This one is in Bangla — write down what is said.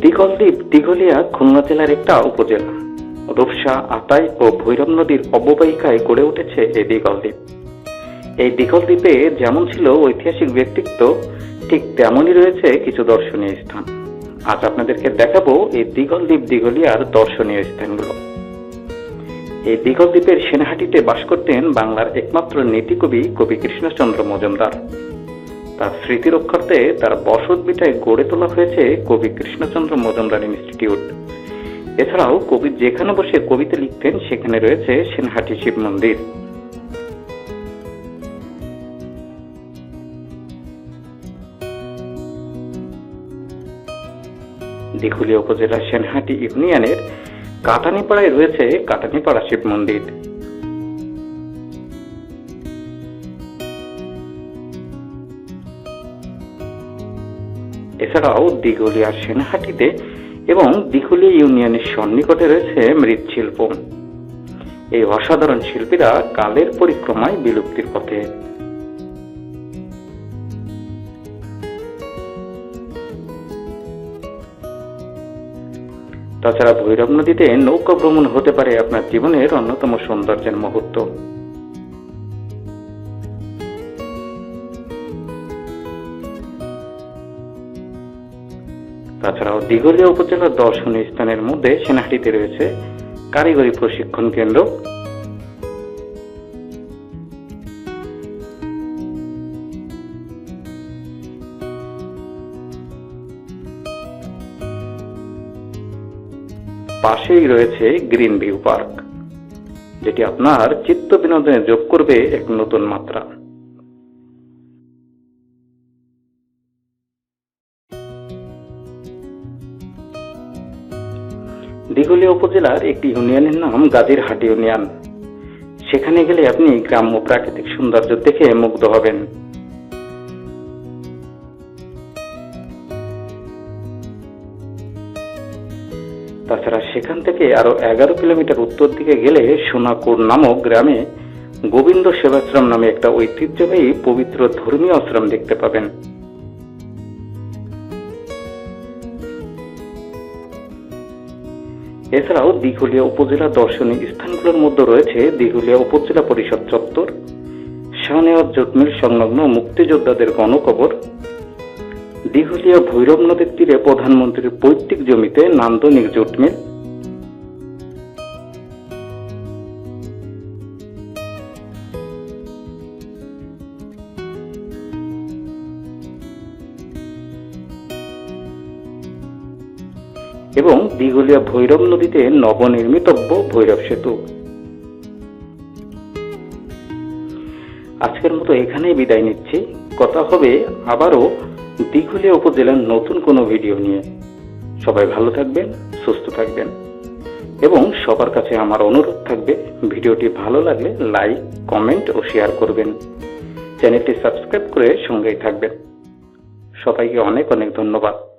দিগলদ্বীপ দিঘলিয়া খুলনা জেলার একটা উপজেলা। রূপসা আতাই ও ভৈরব নদীর অববাহিকায় গড়ে উঠেছে এই দিগলদ্বীপ এই দিগলদ্বীপে যেমন ছিল ঐতিহাসিক ব্যক্তিত্ব, ঠিক তেমনই রয়েছে কিছু দর্শনীয় স্থান। আজ আপনাদেরকে দেখাবো এই দিগলদ্বীপ দিঘলিয়ার দর্শনীয় স্থানগুলো। এই দিগলদ্বীপের সেনাহাটিতে বাস করতেন বাংলার একমাত্র নীতিকবি কবি কৃষ্ণচন্দ্র মজুমদার। তার স্মৃতি রক্ষার্থে তার বসত বিটায় গড়ে তোলা হয়েছে কবি কৃষ্ণচন্দ্র মজুমদার ইনস্টিটিউট। এছাড়াও কবি যেখানে বসে কবিতা লিখতেন, সেখানে রয়েছে সেনহাটি শিব মন্দির। দিঘুলিয়া উপজেলার সেনহাটি ইউনিয়নের কাটানিপাড়ায় রয়েছে কাটানিপাড়া শিব মন্দির। এছাড়াও দিঘুলিয়া সেনহাটিতে এবং দিঘুলিয়া ইউনিয়নের সন্নিকটে রয়েছে মৃৎশিল্প। এই অসাধারণ শিল্পীরা কালের পরিক্রমায় বিলুপ্তির পথে। তাছাড়া ভৈরব নদীতে নৌকা ভ্রমণ হতে পারে আপনার জীবনের অন্যতম সৌন্দর্যের মুহূর্ত। তাছাড়াও দিঘলিয়া উপজেলার দর্শনীয় স্থানের মধ্যে সেনাহাটিতে রয়েছে কারিগরি প্রশিক্ষণ কেন্দ্র। পাশেই রয়েছে গ্রিন ভিউ পার্ক, যেটি আপনার চিত্ত বিনোদনে যোগ করবে এক নতুন মাত্রা। দিঘলিয়া উপজেলার একটি ইউনিয়নের নাম গাজীরহাট ইউনিয়ন। সেখানে গেলে আপনি গ্রাম্য প্রাকৃতিক সৌন্দর্য দেখে মুগ্ধ হবেন। তাছাড়া সেখান থেকে আরও এগারো কিলোমিটার উত্তর দিকে গেলে সোনাকুর নামক গ্রামে গোবিন্দ সেবাশ্রম নামে একটা ঐতিহ্যবাহী পবিত্র ধর্মীয় আশ্রম দেখতে পাবেন। এছাড়াও দিঘুলিয়া উপজেলা দর্শনীয় স্থানগুলোর মধ্যে রয়েছে দিঘুলিয়া উপজেলা পরিষদ চত্বর, শাহনেওয়াজ জটমিল সংলগ্ন মুক্তিযোদ্ধাদের গণকবর, দিঘুলিয়া ভৈরব নদীর তীরে প্রধানমন্ত্রীর পৈতৃক জমিতে নান্দনিক জোটমিল এবং দিঘুলিয়া ভৈরব নদীতে নবনির্মিতব্য ভৈরব সেতু। আজকের মতো এখানেই বিদায় নিচ্ছি। কথা হবে আবারও দিঘুলিয়া উপজেলার নতুন কোনো ভিডিও নিয়ে। সবাই ভালো থাকবেন, সুস্থ থাকবেন এবং সবার কাছে আমার অনুরোধ থাকবে, ভিডিওটি ভালো লাগলে লাইক, কমেন্ট ও শেয়ার করবেন। চ্যানেলটি সাবস্ক্রাইব করে সঙ্গেই থাকবেন। সবাইকে অনেক অনেক ধন্যবাদ।